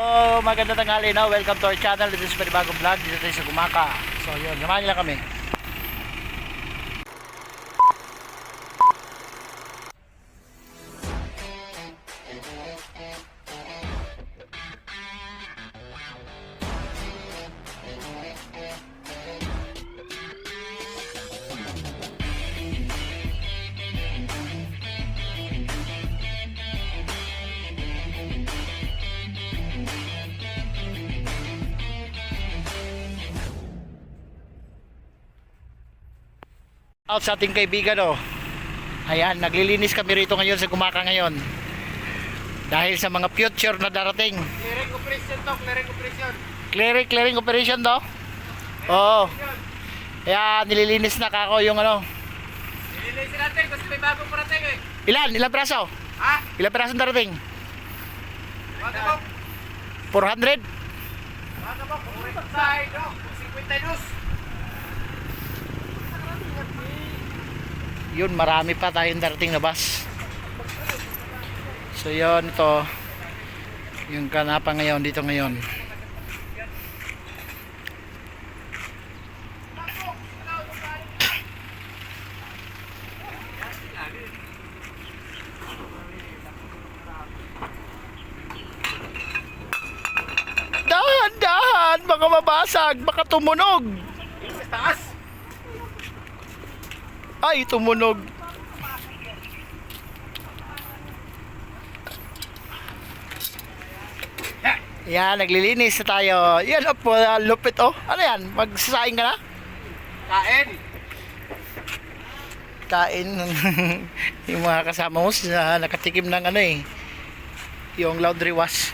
So, maganda tanghali no? Welcome to our channel. This is Panibagong Vlog. Dito tayo sa Gumaka. So, yun. Samahan nila kami. Out sa ating kaibigan oh. Ayan, naglilinis kami rito ngayon sa Gumaka ngayon. Dahil sa mga future na darating. Clearing operation to, clearing operation. Clearing, clearing operation to? Oo. Kaya nililinis na kako yung ano. Nililisin natin kasi may bagong parating eh. Ilan? Ilang peraso? Ha? Ilang peraso darating? Mga kabok, 400? mga kabok, kukurit side, no? 52. Yun, marami pa tayong darating na bus. So yun, ito. Yung kanapa ngayon, dito ngayon. Dahan, dahan! Baka mabasag, baka tumunog. Taas. Ay, tumunog. Yan, naglilinis na tayo. Yan, oh, ah, lupit oh. Ano yan? Magsasaing ka na? Kain. Kain. yung mga kasama mo sa nakatikim ng ano eh. Yung laundry wash.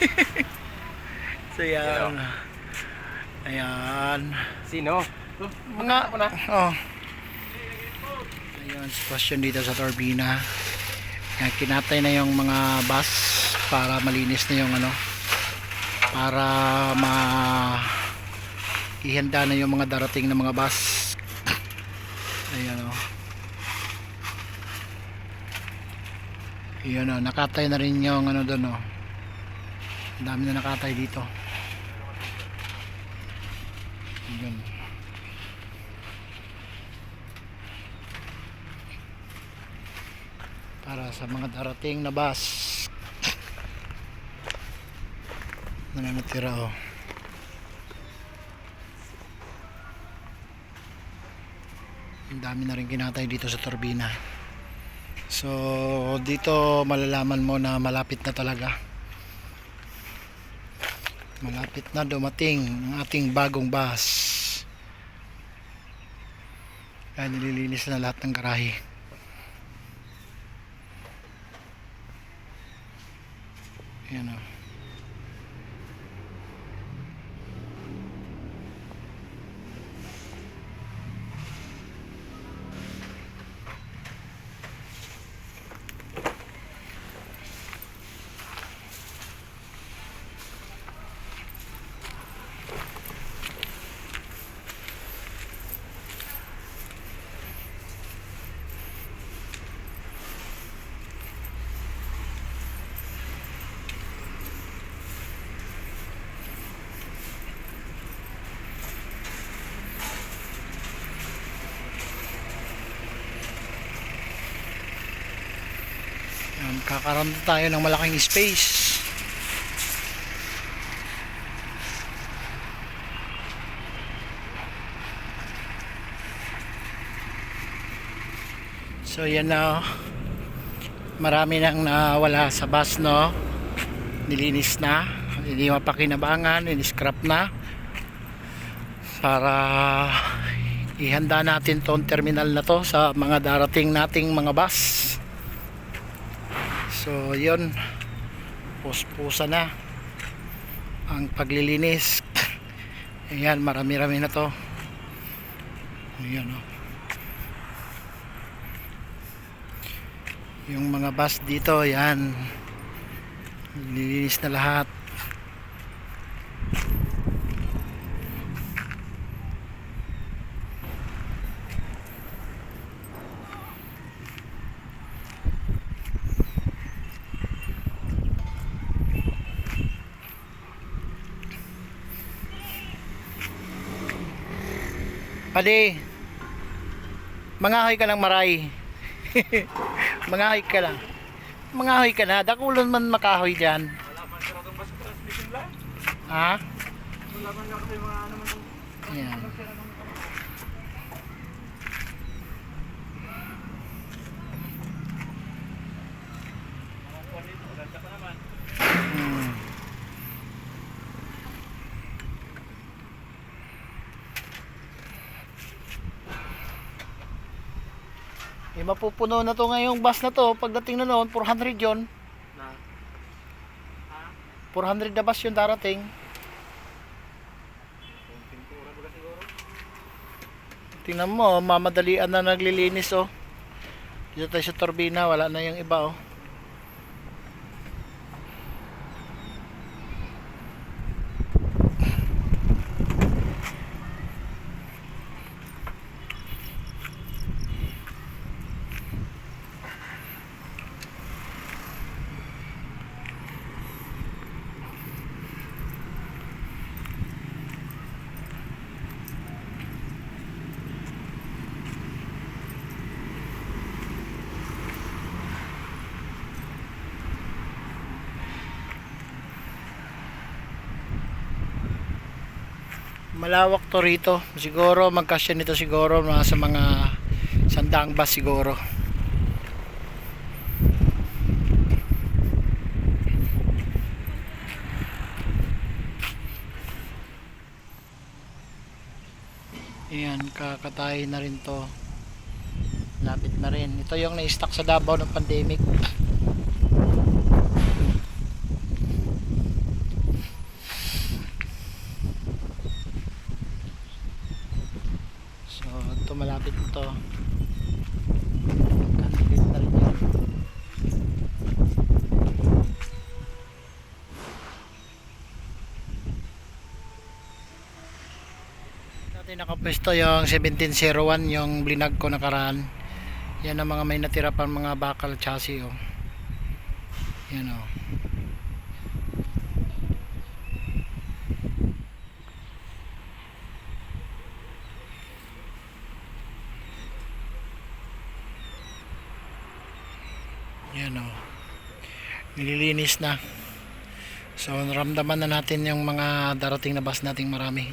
so yan. Ayan. Sino? Mga, oh. Ayun, sitwasyon dito sa turbina. Yan, kinatay na yung mga bus para malinis na yung ano, para ma ihanda na yung mga darating na mga bus. Ayan o. Yun o, nakatay na rin yung ano doon o. Ang dami na nakatay dito. Yun. Para sa mga darating na bus. Na natira oh. ang dami na rin kinatay dito sa turbina. So dito malalaman mo na malapit na talaga. Malapit na dumating ang ating bagong bus. Kaya nililinis na lahat ng garahe Yan o. Kakaroon tayo ng malaking space. So yan na. oh. Marami nang nawala sa bus no. Nilinis na. Hindi mapakinabangan, ini-scrap na. Para ihanda natin tong terminal na to sa mga darating nating mga bus. So, yun. Puspusa na ang paglilinis. Ayan, marami-rami na to. Ayan, oh. Yung mga bus dito, yan. Nililinis na lahat. Padi, mangahoy ka lang maray. mangahoy ka lang. Mangahoy ka na. Dakulon man makahoy dyan. Ha? Wala man lang yung mga ano man yung Ayan. mga kuwan dito. Maganda pa naman. Hmm. Eh, mapupuno na to ngayong bus na to. Pagdating na noon, 400 yon Na. Ha? 400 na bus yung darating. Tingnan mo, mamadalian na naglilinis oh. Dito tayo sa turbina, wala na yung iba oh. Malawak to rito. Siguro magkasya nito siguro mga sa mga sandaang bus siguro. Ayan, kakatay na rin to. Lapit na rin. Ito yung na-stock sa Davao ng pandemic. So, ito malapit ito. Kanilid na rin yan. Dati nakapwesto yung 1701 yung blinag ko nakaraan. Yan ang mga may natira pang mga bakal chassis oh. Yan oh. Yan o. Nililinis na. So, naramdaman na natin yung mga darating na bus nating marami.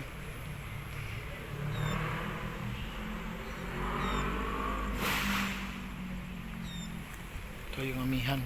Ito yung amihan.